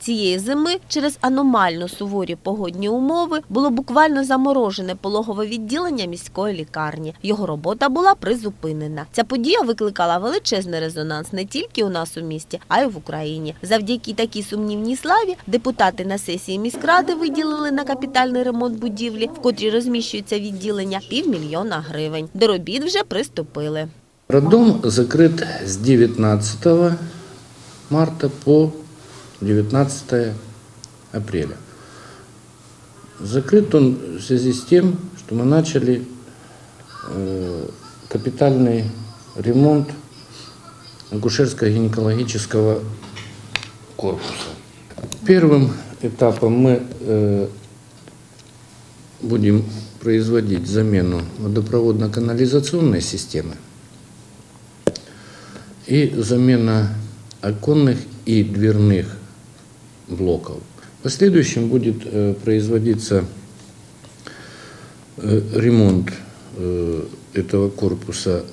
Цієї зими через аномально суворі погодні умови було буквально заморожене пологове відділення міської лікарні. Його робота була призупинена. Ця подія викликала величезний резонанс не тільки у нас у місті, а й в Україні. Завдяки такій сумнівній славі депутати на сесії міськради виділили на капітальний ремонт будівлі, в котрій розміщується відділення, півмільйона гривень. До робіт вже приступили. Роддом закрыт с 19 марта по 19 апреля. Закрыт он в связи с тем, что мы начали э, капитальный ремонт акушерско-гинекологического корпуса. Первым этапом мы э, будем производить замену водопроводно-канализационной системы и замена оконных и дверных блоков. В последующем будет э, производиться э, ремонт э, этого корпуса.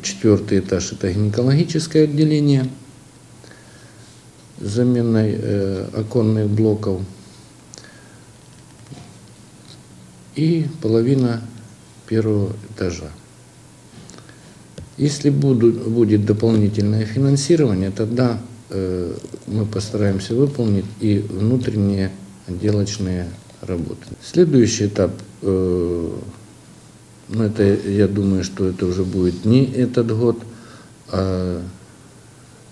Четвертый этаж – это гинекологическое отделение с заменой оконных блоков. И половина первого этажа. Если будут, будет дополнительное финансирование, тогда мы постараемся выполнить и внутренние отделочные работы. Следующий этап, э, ну это я думаю, что это уже будет не этот год, а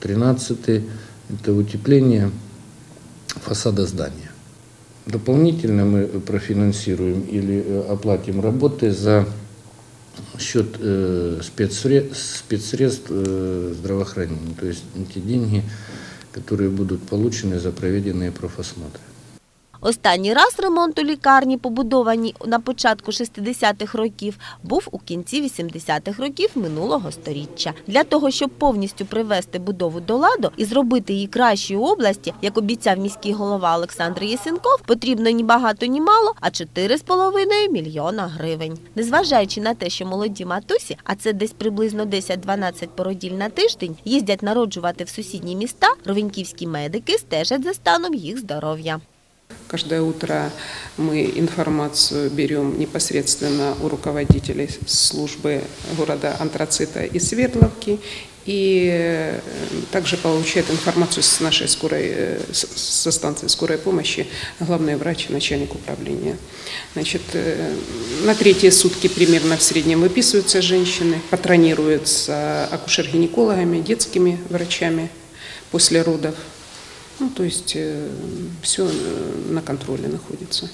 13 это утепление фасада здания. Дополнительно мы профинансируем или э, оплатим работы за счет э, спецсредств, э, здравоохранения, то есть те деньги, которые будут получены за проведенные профосмотры. Останній раз ремонт у лікарні, побудованій на початку 60-х років, був у кінці 80-х років минулого сторіччя. Для того, щоб повністю привести будову до ладу і зробити її кращою області, як обіцяв міський голова Олександр Єсенков, потрібно ні багато, ні мало, а 4,5 мільйона гривень. Незважаючи на те, що молоді матусі, а це десь приблизно 10-12 породіль на тиждень, їздять народжувати в сусідні міста, ровеньківські медики стежать за станом їх здоров'я. Каждое утро мы информацию берем непосредственно у руководителей службы города Антрацита и Свердловки. И э, также получает информацию с нашей скорой, э, со станции скорой помощи главный врач, начальник управления. Значит, э, на третьи сутки примерно в среднем выписываются женщины, патронируются акушер-гинекологами, детскими врачами после родов. Ну, то есть все на контроле находится.